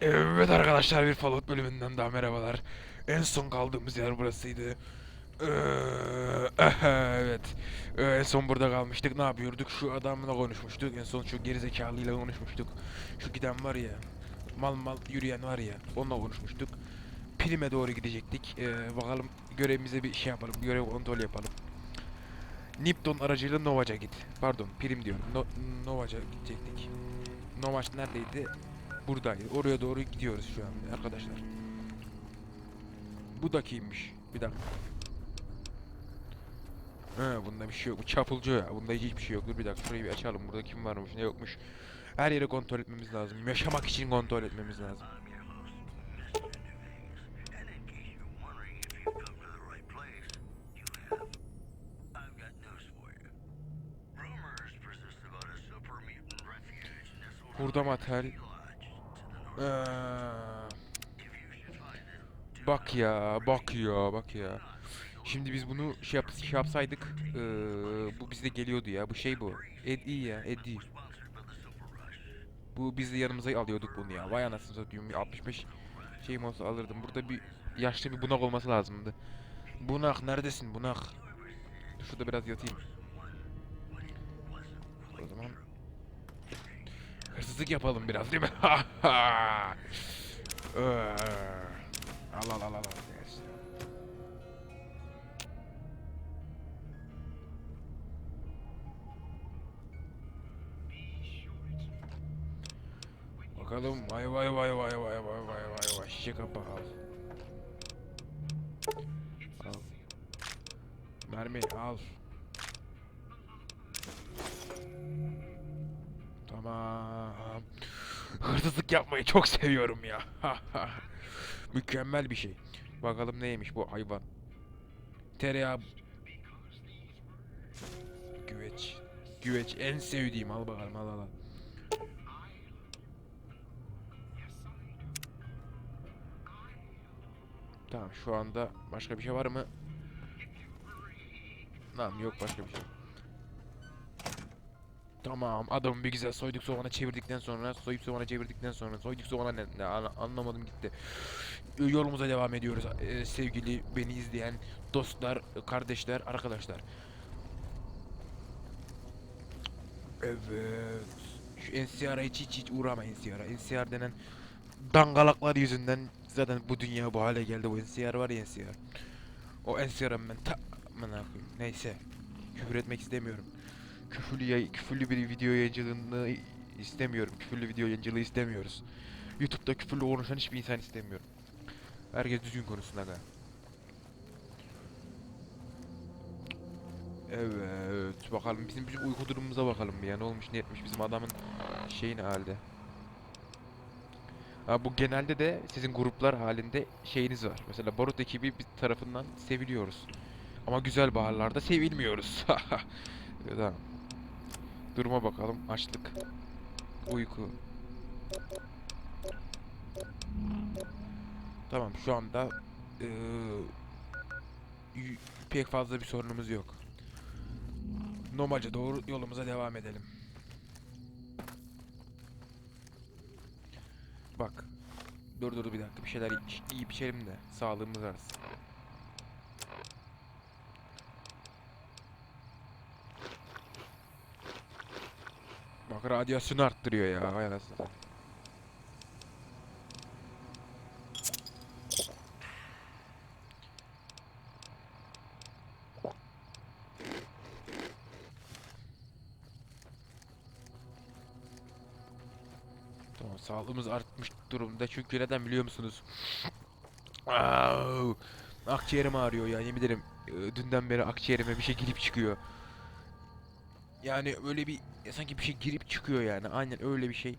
Evet arkadaşlar bir Fallout bölümünden daha merhabalar. En son kaldığımız yer burasıydı. Ee, evet. Ee, en son burada kalmıştık. Ne yapıyorduk? Şu adamla konuşmuştuk. En son şu gerizekalıyla konuşmuştuk. Şu giden var ya. Mal mal yürüyen var ya. Onunla konuşmuştuk. Prim'e doğru gidecektik. Ee, bakalım görevimize bir şey yapalım. Görev kontrol yapalım. Nipton aracıyla Novaca git. Pardon, Prim diyorum. No Novaca gidecektik. Novac neredeydi? buradaydı. Oraya doğru gidiyoruz şu an arkadaşlar. Bu dakiymiş. Bir dakika. He bunda bir şey yok. Bu çapulcu ya. Bunda hiçbir şey yoktur. Bir dakika şurayı bir açalım. Burada kim varmış ne yokmuş. Her yeri kontrol etmemiz lazım. Yaşamak için kontrol etmemiz lazım. Burada mater ee, bak ya, bak ya, bak ya. Şimdi biz bunu şey, yap şey yapsaydık, eee, bu bize geliyordu ya. Bu şey bu. Eddie ya, Eddie. Bu biz de yanımıza alıyorduk bunu ya. Vay anasını satayım. Bir 65 şeyim olsa alırdım. Burada bir yaşlı bir bunak olması lazımdı. Bunak neredesin bunak? Şurada biraz yatayım. O zaman hırsızlık yapalım biraz değil mi? Ee, al al al al. Bakalım vay vay vay vay vay vay vay vay vay şişe kapağı al. Al. Mermi al. Tamam. Hırsızlık yapmayı çok seviyorum ya. Mükemmel bir şey. Bakalım neymiş bu hayvan. Tereyağı. Güveç. Güveç en sevdiğim al bakalım al al al. Tamam şu anda başka bir şey var mı? Tamam yok başka bir şey. Tamam adamı bir güzel soyduk soğana çevirdikten sonra soyup soğana çevirdikten sonra soyduk soğana ne, ne anlamadım gitti. Yolumuza devam ediyoruz Ee, sevgili beni izleyen dostlar, kardeşler, arkadaşlar. Evet. Şu NCR'a hiç hiç hiç uğrama NCR'a. NCR denen dangalaklar yüzünden zaten bu dünya bu hale geldi. Bu NCR var ya NCR. O NCR'ın ben ta... Neyse. Küfür etmek istemiyorum. Küfürlü, yay- küfürlü bir video yayıncılığını istemiyorum. Küfürlü video yayıncılığı istemiyoruz. YouTube'da küfürlü konuşan hiçbir insan istemiyorum. Herkes düzgün konuşsun aga. Evet. Bakalım bizim bizim uyku durumumuza bakalım ya. Ne olmuş ne etmiş bizim adamın şeyi ne halde. Ha, bu genelde de sizin gruplar halinde şeyiniz var. Mesela Barut ekibi bir tarafından seviliyoruz. Ama güzel baharlarda sevilmiyoruz. tamam. Duruma bakalım. Açlık. Uyku. Tamam şu anda eee, y- pek fazla bir sorunumuz yok. Nomaca doğru yolumuza devam edelim. Bak. Dur dur bir dakika bir şeyler yiyip içelim de sağlığımız artsın. Bak radyasyonu arttırıyor ya vay anasını. Tamam sağlığımız artmış durumda çünkü neden biliyor musunuz? Akciğerim ağrıyor ya yemin ederim. Ee, Dünden beri akciğerime bir şey girip çıkıyor. Yani öyle bir sanki bir şey girip çıkıyor yani. Aynen öyle bir şey.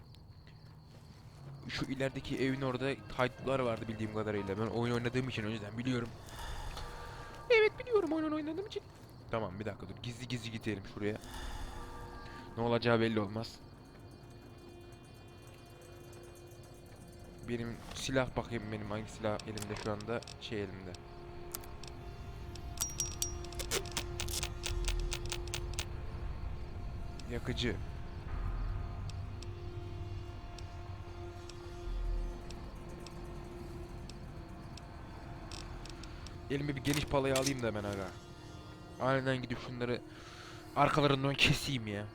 Şu ilerideki evin orada haydutlar vardı bildiğim kadarıyla. Ben oyun oynadığım için önceden biliyorum. Evet biliyorum oyun oynadığım için. Tamam bir dakika dur. Gizli gizli gidelim şuraya. Ne olacağı belli olmaz. Benim silah bakayım benim hangi silah elimde şu anda şey elimde. yakıcı. Elime bir geniş palayı alayım da hemen aga. Aniden gidip şunları arkalarından keseyim ya.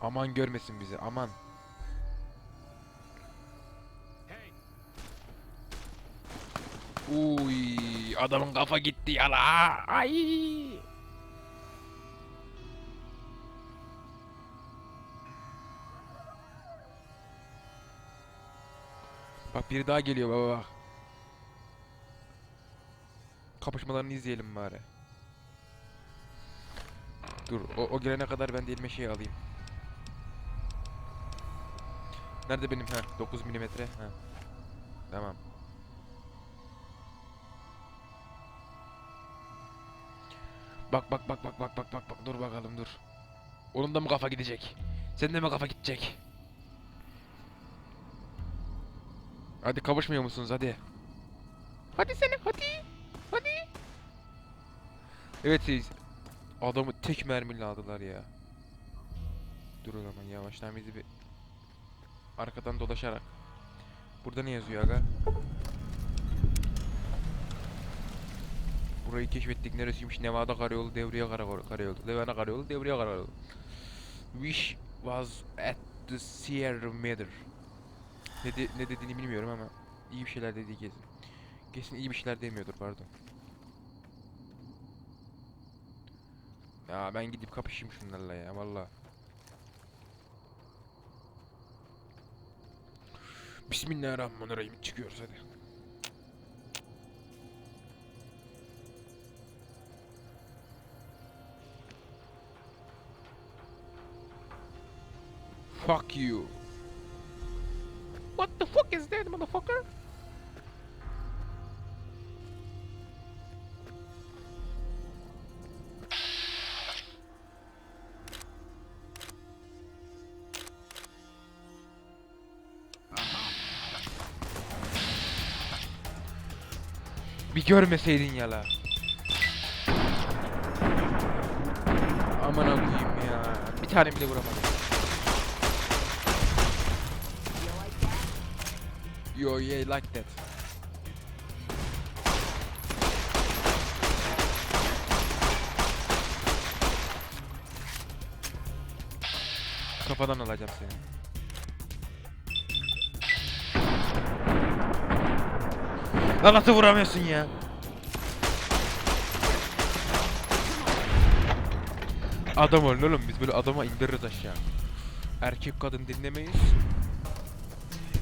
Aman görmesin bizi aman. Uy, adamın kafa gitti ya la. Ay. Bak biri daha geliyor baba bak. Kapışmalarını izleyelim bari. Dur o, o gelene kadar ben de elime şey alayım. Nerede benim ha 9 milimetre ha. Tamam. Bak bak bak bak bak bak bak bak dur bakalım dur. Onun da mı kafa gidecek? Senin de mi kafa gidecek? Hadi kavuşmuyor musunuz hadi. Hadi seni hadi. Hadi. Evet siz. Adamı tek mermiyle aldılar ya. Dur o zaman yavaştan bizi bir arkadan dolaşarak. Burada ne yazıyor aga? Burayı keşfettik. Neresiymiş? Nevada Karayolu, Devriye Kara- Karayolu. Nevada Karayolu, Devriye Karayolu. Wish was at the Sierra Madre. Ne, de- ne dediğini bilmiyorum ama iyi bir şeyler dediği kesin. Kesin iyi bir şeyler demiyordur pardon. Ya ben gidip kapışayım şunlarla ya valla. Bismillahirrahmanirrahim çıkıyoruz hadi. Fuck you. What the fuck is that motherfucker? Bir görmeseydin ya la. Aman koyayım ya. Bir tane bile vuramadım. Yo yeah like that. Kafadan alacağım seni. Lan nasıl vuramıyorsun ya? Adam olun oğlum biz böyle adama indiririz aşağı. Erkek kadın dinlemeyiz.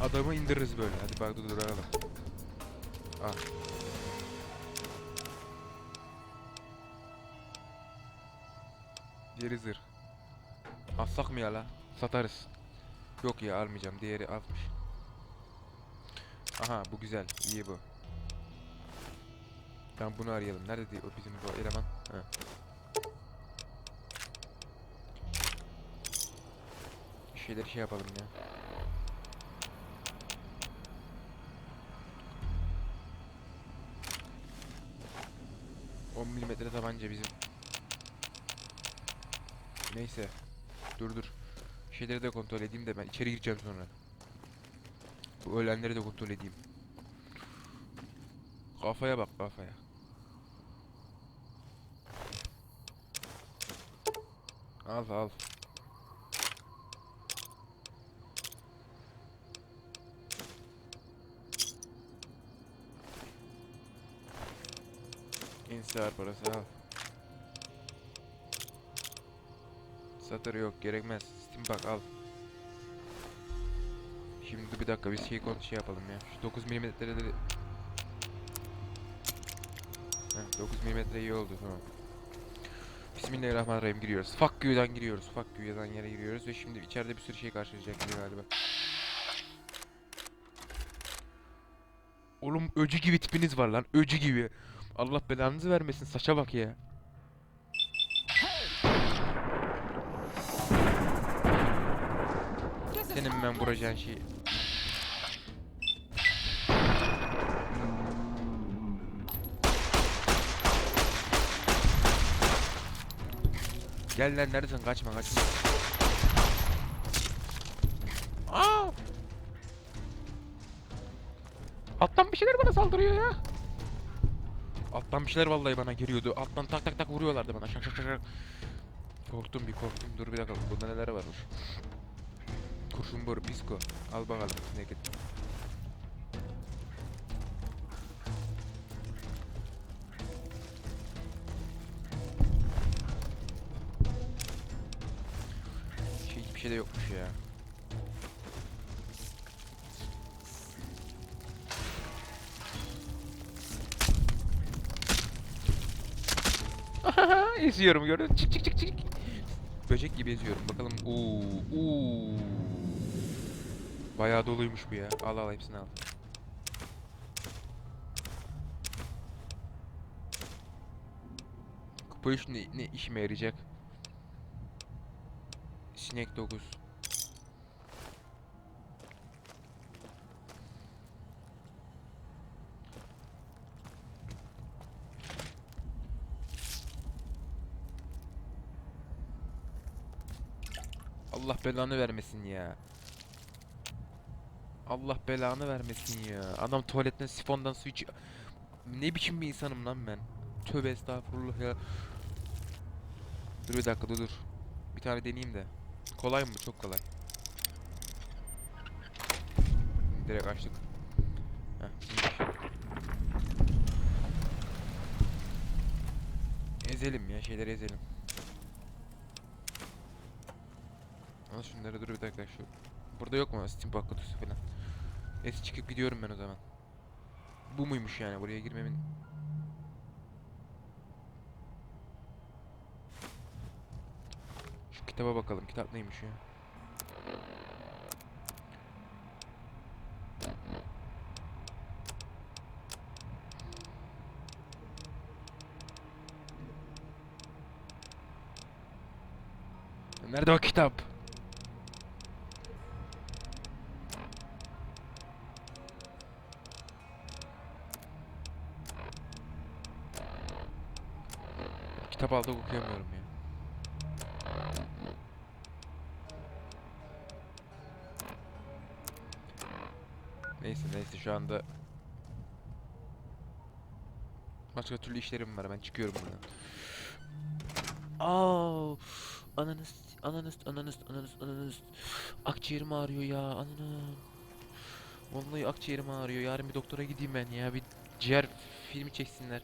Adamı indiririz böyle. Hadi bak dur duralım. Al. Zırh. Alsak mı ya la? Satarız. Yok ya almayacağım. Diğeri altmış. Aha bu güzel. iyi bu. Tamam bunu arayalım. Nerede diyor o bizim bu eleman? Ha. Bir şeyler şey yapalım ya. On milimetre tabanca bizim. Neyse. Dur dur. Şeyleri de kontrol edeyim de ben içeri gireceğim sonra. Bu ölenleri de kontrol edeyim. Kafaya bak kafaya. Al al. İnsar parası al. Satır yok gerekmez. Steam bak al. Şimdi bir dakika bir şey konu şey yapalım ya. Şu 9 milimetreleri Heh, 9 milimetre iyi oldu tamam. Bismillahirrahmanirrahim giriyoruz. Fuck you'dan giriyoruz. Fuck you yazan yere giriyoruz ve şimdi içeride bir sürü şey karşılayacak galiba. Oğlum öcü gibi tipiniz var lan. Öcü gibi. Allah belanızı vermesin saça bak ya. Senin ben vuracağın şeyi. Gel lan neredesin kaçma kaçma. Aa! Attan bir şeyler bana saldırıyor ya. Alttan bir şeyler vallahi bana geliyordu. Alttan tak tak tak vuruyorlardı bana. Şak şak şak şak. Korktum bir korktum. Dur bir dakika. Bunda neler varmış. Kurşun boru, pisko. Al bakalım. Ne git. Şey, hiçbir şey de yokmuş ya. Eziyorum gördün? Çık çık çık çık. Böcek gibi eziyorum. Bakalım. Oo, oo. Bayağı doluymuş bu ya. Al al hepsini al. Bu iş ne, ne işime yarayacak? Sinek 9. Allah belanı vermesin ya. Allah belanı vermesin ya. Adam tuvaletten sifondan su içiyor. Ne biçim bir insanım lan ben. Tövbe estağfurullah ya. Dur bir dakika dur dur. Bir tane deneyeyim de. Kolay mı? Çok kolay. Direkt açtık. Heh. Ezelim ya şeyleri ezelim. Al şunları dur bir dakika şu. Burada yok mu steampunk kutusu falan? Neyse çıkıp gidiyorum ben o zaman. Bu muymuş yani buraya girmemin? Şu kitaba bakalım. Kitap neymiş ya? Nerede o kitap? Kitap aldık okuyamıyorum ya. Neyse neyse şu anda Başka türlü işlerim var ben çıkıyorum buradan. Aa, ananız, ananız, ananız, ananız, ananız. Akciğerim ağrıyor ya, ananı. Vallahi akciğerim ağrıyor. Yarın bir doktora gideyim ben ya. Bir ciğer filmi çeksinler.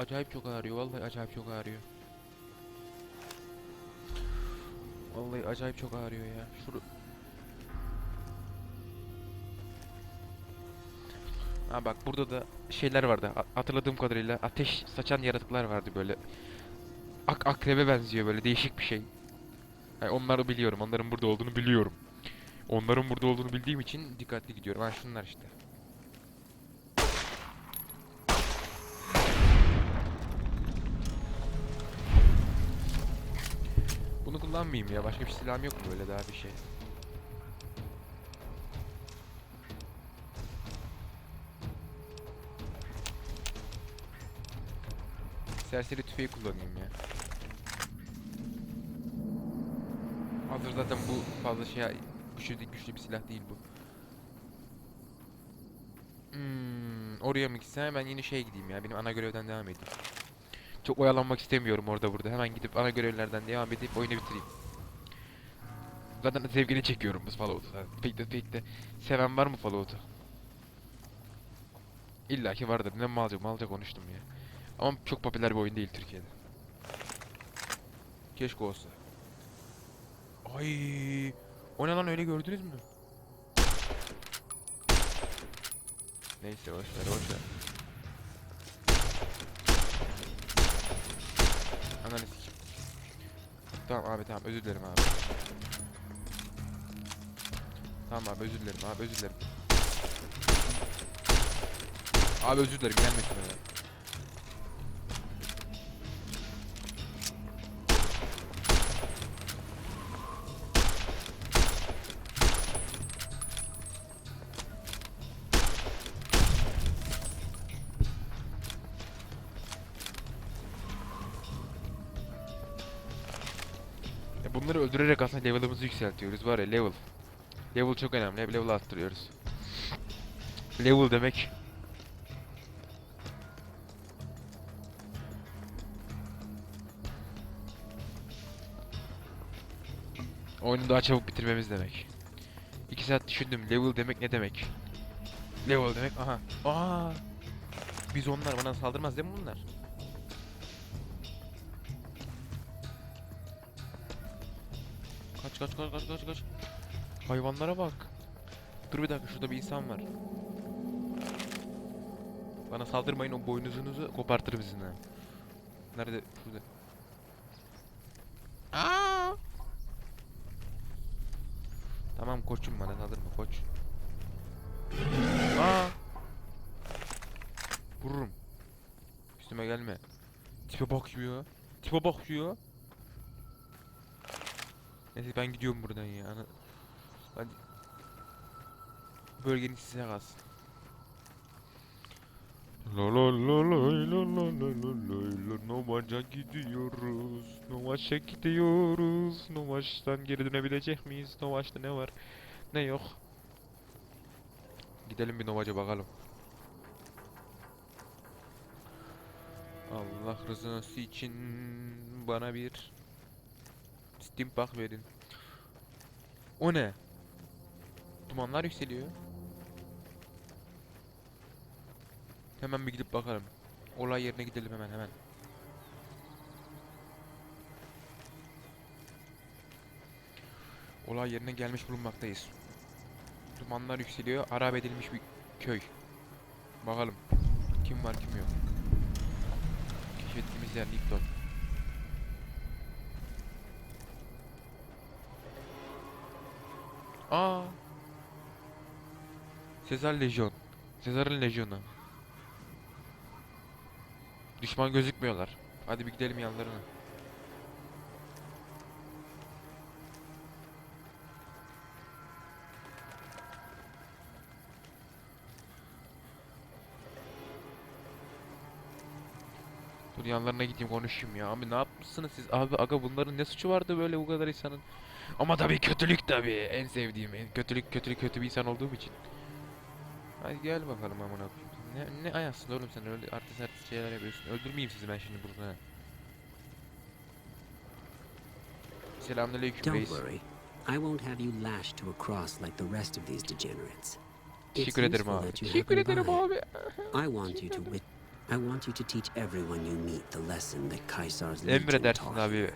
Acayip çok ağrıyor. Vallahi acayip çok ağrıyor. Vallahi acayip çok ağrıyor ya. Şuru... Ha bak burada da şeyler vardı. Ha- Hatırladığım kadarıyla ateş saçan yaratıklar vardı böyle. Ak akrebe benziyor böyle değişik bir şey. Yani onları biliyorum. Onların burada olduğunu biliyorum. Onların burada olduğunu bildiğim için dikkatli gidiyorum. Ha şunlar işte. Kullanmayayım ya. Başka bir silahım yok mu böyle daha bir şey? Serseri tüfeği kullanayım ya. Hazır zaten bu fazla şey güçlü güçlü bir silah değil bu. Hmm, oraya mı gitsem ben yine şey gideyim ya. Benim ana görevden devam edeyim. Çok oyalanmak istemiyorum orada burada. Hemen gidip ana görevlerden devam edip oyunu bitireyim. Zaten sevgili çekiyorum bu Fallout'u. Pek de pek de seven var mı Fallout'u? İlla ki vardır. Ne malca malca konuştum ya. Ama çok popüler bir oyun değil Türkiye'de. Keşke olsa. Ay, o ne lan öyle gördünüz mü? Neyse boş ver Ananı. Tamam abi tamam özür dilerim abi. Tamam abi özür dilerim abi özür dilerim. Abi özür dilerim gelme şuna bunları öldürerek aslında level'ımızı yükseltiyoruz var ya level. Level çok önemli. Hep level arttırıyoruz. Level demek. Oyunu daha çabuk bitirmemiz demek. 2 saat düşündüm. Level demek ne demek? Level demek aha. Aa! Biz onlar bana saldırmaz değil mi bunlar? Kaç kaç kaç kaç kaç. Hayvanlara bak. Dur bir dakika şurada bir insan var. Bana saldırmayın o boynuzunuzu kopartırım sizin ha. Nerede? Şurada. Aa! Tamam koçum bana saldırma koç. Aa! Vururum. Üstüme gelme. Tipe bakıyor. Tipe bakıyor. Neyse ben gidiyorum buradan ya. Hadi. Bölgenin size kalsın. La la la la la la la la la la Novaç'a gidiyoruz Novaç'a gidiyoruz Novaç'tan geri dönebilecek miyiz? Novaç'ta ne var? Ne yok? Gidelim bir Novaç'a bakalım. Allah rızası için bana bir Steam bak verin. O ne? Dumanlar yükseliyor. Hemen bir gidip bakalım. Olay yerine gidelim hemen hemen. Olay yerine gelmiş bulunmaktayız. Dumanlar yükseliyor. Harap edilmiş bir köy. Bakalım. Kim var kim yok. Keşfettiğimiz yer Lipton. Aa. Sezar Lejyon. Sezar'ın Lejyonu. Düşman gözükmüyorlar. Hadi bir gidelim yanlarına. Dur yanlarına gideyim konuşayım ya. Abi ne yapmışsınız siz? Abi aga bunların ne suçu vardı böyle bu kadar insanın? Ama tabii kötülük tabii. En sevdiğim. En kötülük kötülük kötü bir insan olduğum için. Hadi gel bakalım amına koyayım. Ne, ne ayasın oğlum sen öyle artist artist şeyler yapıyorsun. Öldürmeyeyim sizi ben şimdi burada. Selamünaleyküm Don't reis. worry. I won't have you lashed to a cross like the rest of these degenerates. Teşekkür ederim abi. Teşekkür ederim abi. I want you to wit I want you to teach everyone you meet the lesson that Caesar's legion Emredersin taught abi.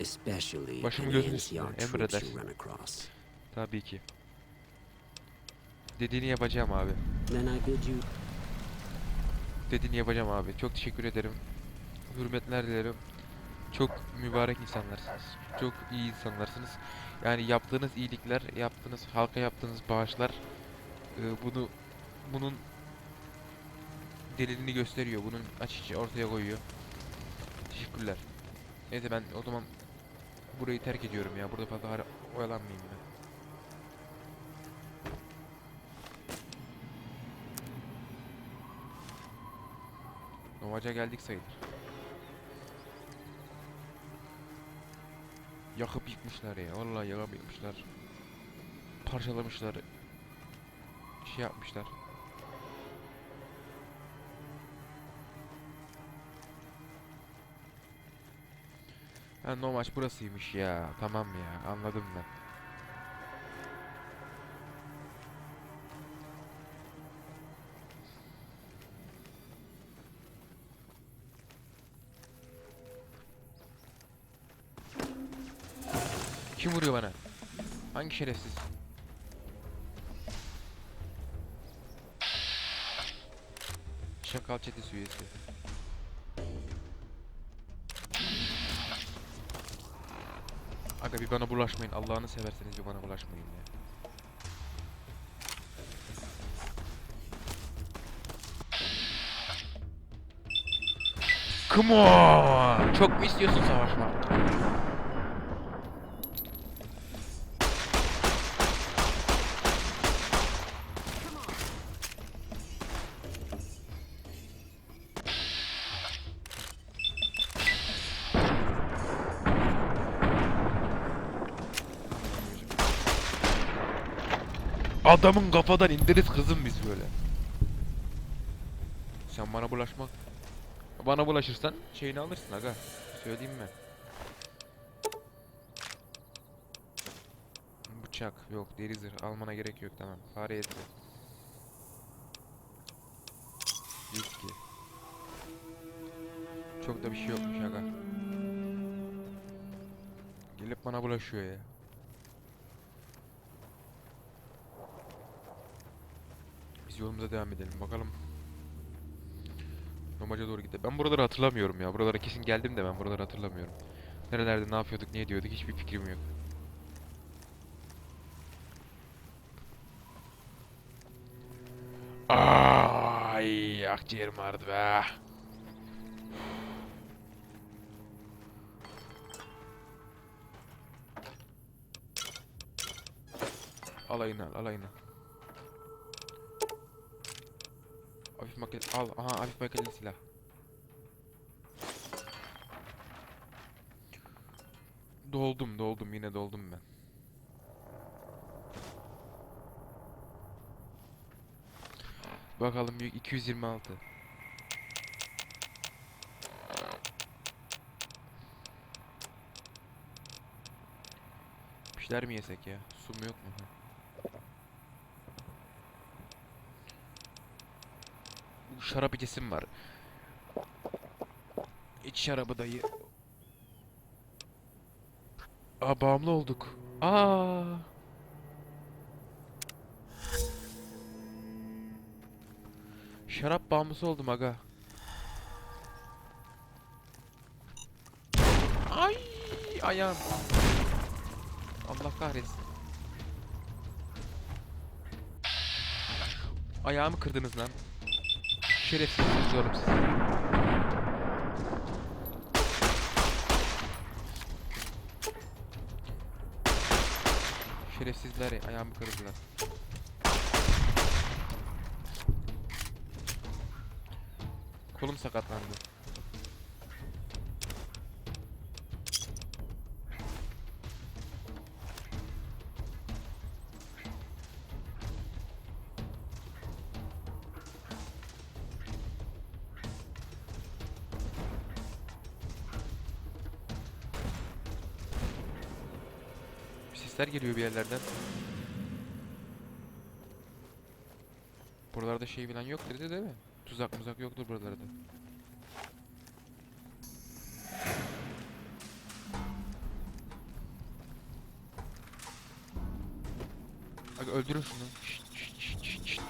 Especially Başımı an gözün üstüne, emredersin. Tabii ki. Dediğini yapacağım abi. Dediğini yapacağım abi. Çok teşekkür ederim. Hürmetler dilerim. Çok mübarek insanlarsınız. Çok iyi insanlarsınız. Yani yaptığınız iyilikler, yaptığınız halka yaptığınız bağışlar e, bunu bunun delilini gösteriyor. Bunun açıkça ortaya koyuyor. Teşekkürler. Neyse ben o zaman burayı terk ediyorum ya. Burada fazla oyalanmayayım ben. Novaca geldik sayılır. Yakıp yıkmışlar ya. Vallahi yakıp yıkmışlar. Parçalamışlar. Şey yapmışlar. Ha Nomaç burasıymış ya. Tamam ya. Anladım ben. Kim vuruyor bana? Hangi şerefsiz? Şakal çetesi üyesi. Aga bir bana bulaşmayın. Allah'ını severseniz bir bana bulaşmayın ya. Come on! Çok mu istiyorsun savaşmak? Adamın kafadan indiririz kızım biz böyle. Sen bana bulaşma. Bana bulaşırsan şeyini alırsın aga. Söyleyeyim mi? Bıçak yok deri zırh almana gerek yok tamam. Fare yeter. Viski. Çok da bir şey yokmuş aga. Gelip bana bulaşıyor ya. Yolumuza devam edelim bakalım. Amaca doğru gidelim. Ben buraları hatırlamıyorum ya. Buralara kesin geldim de ben buraları hatırlamıyorum. Nerelerde ne yapıyorduk, ne ediyorduk hiçbir fikrim yok. Ay, akciğerim ağrıdı be. Alayını al, alayını. Hafif maket al. Aha hafif maketli silah. Doldum, doldum. Yine doldum ben. Bakalım büyük 226. Bir şeyler mi yesek ya? Su mu yok mu? Ha. Bu şarap içesim var. İç şarabı dayı. Aa bağımlı olduk. Aa. Şarap bağımlısı oldum aga. Ay ayağım. Allah kahretsin. Ayağımı kırdınız lan. Şerefsizsiniz oğlum siz. Şerefsizler ya, ayağımı kırdılar. Kolum sakatlandı. Sesler geliyor bir yerlerden. Buralarda şey falan yok dedi değil mi? Tuzak muzak yoktur buralarda. Bak öldürün şunu. Şşt şşt şşt.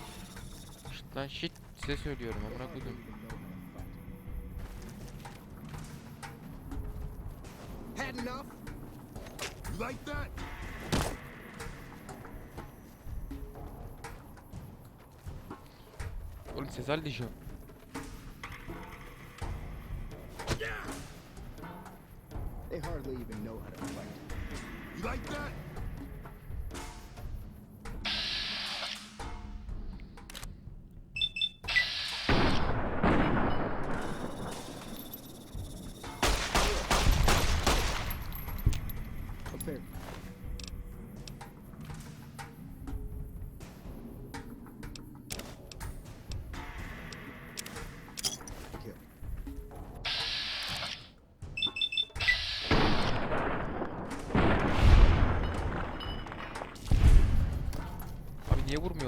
Şşt lan şşt size söylüyorum amına koydum. Had enough? You like that? Oğlum Sezar Legion. They hardly even know how to fight. You like that?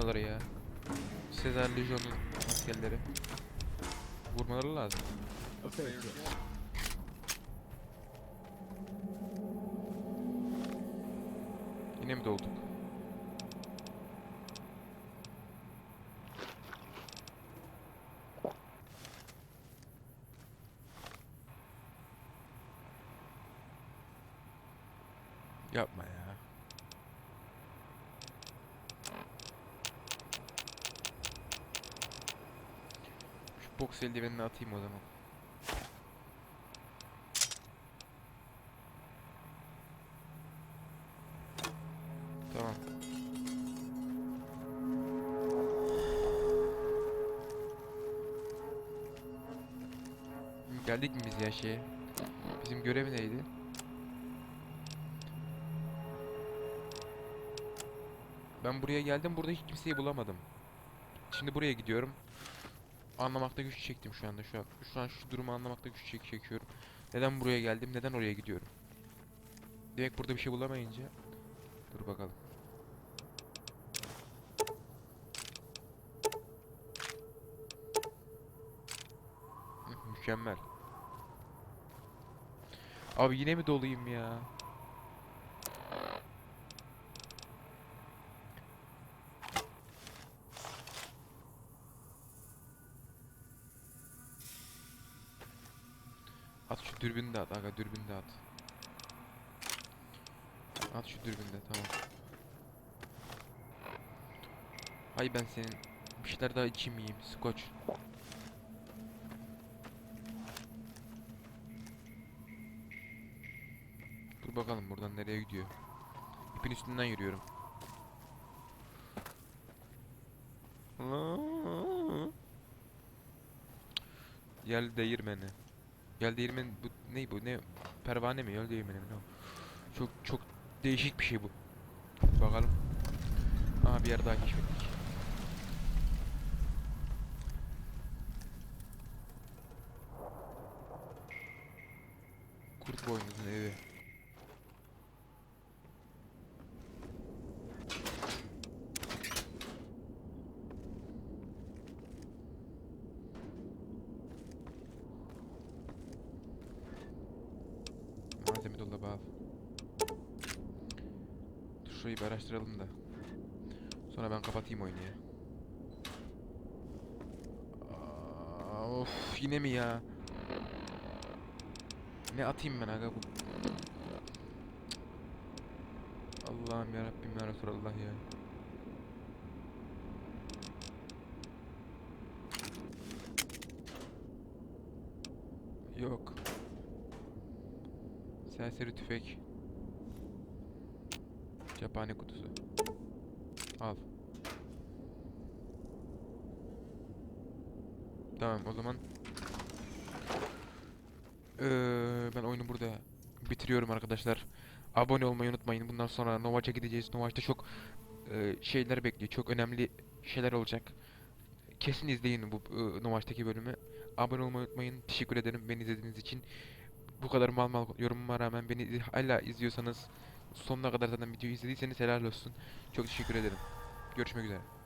Vurmuyorlar ya? Sezar Legion'un askerleri. Vurmaları lazım. Yine mi dolduk? Yapma ya. Şu boks eldivenini atayım o zaman. Tamam. Geldik mi biz ya şeye? Bizim görev neydi? Ben buraya geldim burada hiç kimseyi bulamadım. Şimdi buraya gidiyorum. Anlamakta güç çektim şu anda şu an. Şu an şu durumu anlamakta güç çek çekiyorum. Neden buraya geldim? Neden oraya gidiyorum? Demek burada bir şey bulamayınca. Dur bakalım. Mükemmel. Abi yine mi doluyum ya? Dürbünü de at aga dürbünü de at. At şu dürbünü de tamam. Hay ben senin bir şeyler daha içeyim yiyeyim skoç. Dur bakalım buradan nereye gidiyor. İpin üstünden yürüyorum. Yel değirmeni. Yel değirmeni bu ne bu ne pervane mi yel değirmeni mi ne? Çok çok değişik bir şey bu. Bakalım. Aha bir yer daha keşfettik. Kurt boynuzun evi. Malzeme dolabı al. Dur şurayı bir araştıralım da. Sonra ben kapatayım oyunu ya. Aa, Of yine mi ya? Ne atayım ben aga bu? Allah'ım ya Rabbim ya Resulallah ya. Yok. Serseri tüfek. Cephane kutusu. Al. Tamam o zaman. Eee, ben oyunu burada bitiriyorum arkadaşlar. Abone olmayı unutmayın. Bundan sonra Novaç'a gideceğiz. Novaç'ta çok eee, şeyler bekliyor. Çok önemli şeyler olacak. Kesin izleyin bu eee, Novaç'taki bölümü. Abone olmayı unutmayın. Teşekkür ederim beni izlediğiniz için. Bu kadar mal mal yorumuma rağmen beni hala izliyorsanız sonuna kadar zaten videoyu izlediyseniz helal olsun. Çok teşekkür ederim. Görüşmek üzere.